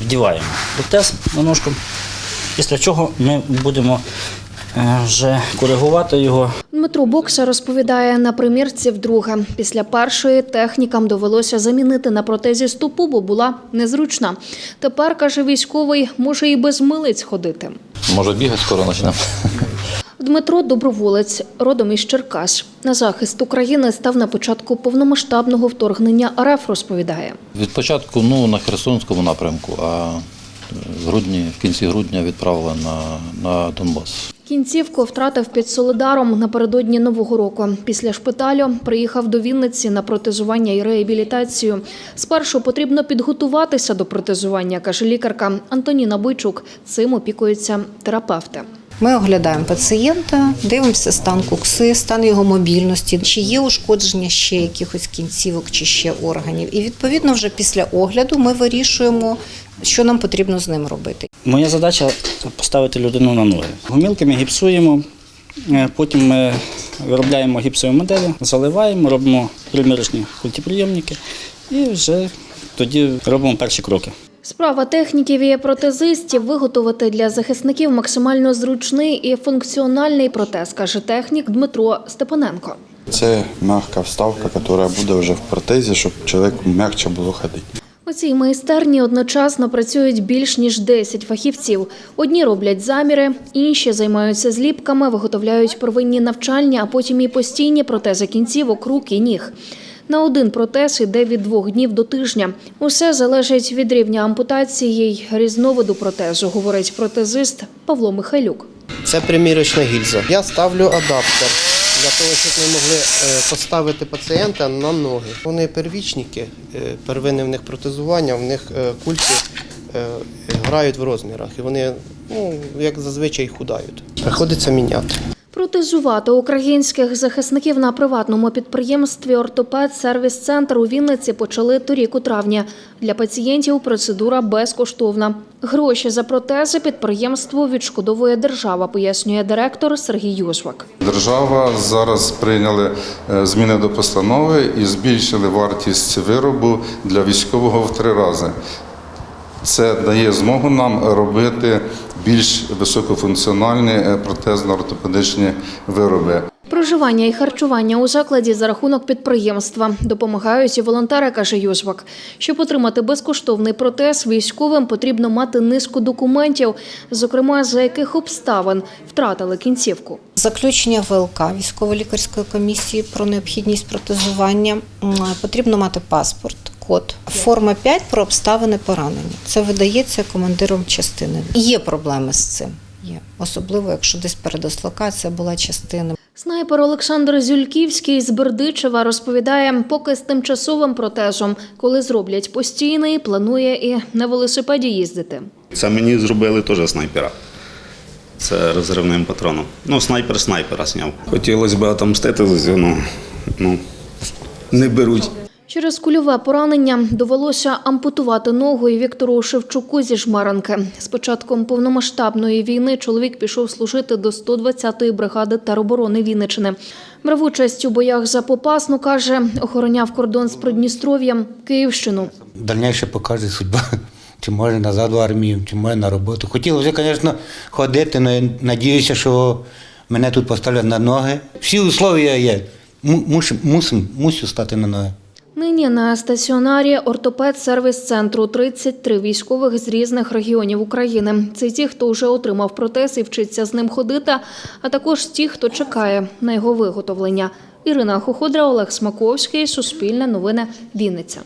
Вдіваємо протез на ножку, після чого ми будемо е, вже коригувати його. Дмитро Бокса розповідає на примірці вдруге. Після першої технікам довелося замінити на протезі стопу, бо була незручна. Тепер, каже військовий, може і без милиць ходити. Може бігати скоро почнемо. Дмитро доброволець, родом із Черкас. На захист України став на початку повномасштабного вторгнення РФ, розповідає. Від початку ну, на Херсонському напрямку, а в грудні, в кінці грудня відправили на, на Донбас. Кінцівку втратив під Солидаром напередодні Нового року. Після шпиталю приїхав до Вінниці на протезування і реабілітацію. Спершу потрібно підготуватися до протезування, каже лікарка Антоніна Бойчук. Цим опікуються терапевти. Ми оглядаємо пацієнта, дивимося стан кукси, стан його мобільності, чи є ушкодження ще якихось кінцівок чи ще органів. І відповідно вже після огляду ми вирішуємо, що нам потрібно з ним робити. Моя задача поставити людину на ноги. Гумілками гіпсуємо, е, потім ми виробляємо гіпсові моделі, заливаємо, робимо примірочні культиприйомники і вже тоді робимо перші кроки. Справа техніків і протезистів виготовити для захисників максимально зручний і функціональний протез, каже технік Дмитро Степаненко. Це м'яка вставка, яка буде вже в протезі, щоб чоловіку м'якше було ходити. У цій майстерні одночасно працюють більш ніж 10 фахівців. Одні роблять заміри, інші займаються зліпками, виготовляють первинні навчальні, а потім і постійні протези кінцівок, рук і ніг. На один протез йде від двох днів до тижня. Усе залежить від рівня ампутації й різновиду протезу, говорить протезист Павло Михайлюк. Це примірочна гільза. Я ставлю адаптер для того, щоб ми могли е, поставити пацієнта на ноги. Вони первічники, е, первинне в них протезування, в них е, кульки е, грають в розмірах і вони, ну, як зазвичай, худають. Приходиться міняти. Протезувати українських захисників на приватному підприємстві Ортопед Сервіс Центр у Вінниці почали торік у травні. Для пацієнтів процедура безкоштовна. Гроші за протези підприємству відшкодовує держава, пояснює директор Сергій Южвак. Держава зараз прийняли е, зміни до постанови і збільшили вартість виробу для військового в три рази. Це дає змогу нам робити більш високофункціональні е, протезно-ортопедичні вироби. Проживання і харчування у закладі за рахунок підприємства допомагають і волонтери, каже Южвак. Щоб отримати безкоштовний протез, військовим потрібно мати низку документів, зокрема за яких обставин втратили кінцівку. Заключення ВЛК військово-лікарської комісії про необхідність протезування потрібно мати паспорт. Код форма 5 про обставини поранення. Це видається командиром частини. Є проблеми з цим. Є особливо, якщо десь передислокація була частина. Снайпер Олександр Зюльківський з Бердичева розповідає, поки з тимчасовим протезом, коли зроблять постійний, планує і на велосипеді їздити. Це мені зробили теж снайпера. Це розривним патроном. Ну, снайпер снайпера зняв. Хотілося б отомстити за ну, ну не беруть. Через кульове поранення довелося ампутувати ногу і Віктору Шевчуку зі Жмеренки. З початком повномасштабної війни чоловік пішов служити до 120-ї бригади тероборони Вінничини. Брав участь у боях за Попасну, каже, охороняв кордон з Придністров'ям, Київщину. Дальніше покаже судьба. Чи може назад в армію, чи може на роботу. Хотілося, звісно, ходити, але надіюся, що мене тут поставлять на ноги. Всі условия є. Му- Мушу, мусим, мусю стати на ноги. Нині на стаціонарі ортопед сервіс центру 33 військових з різних регіонів України. Це ті, хто вже отримав протез і вчиться з ним ходити, а також ті, хто чекає на його виготовлення. Ірина Хоходра, Олег Смаковський, Суспільне новини, Вінниця.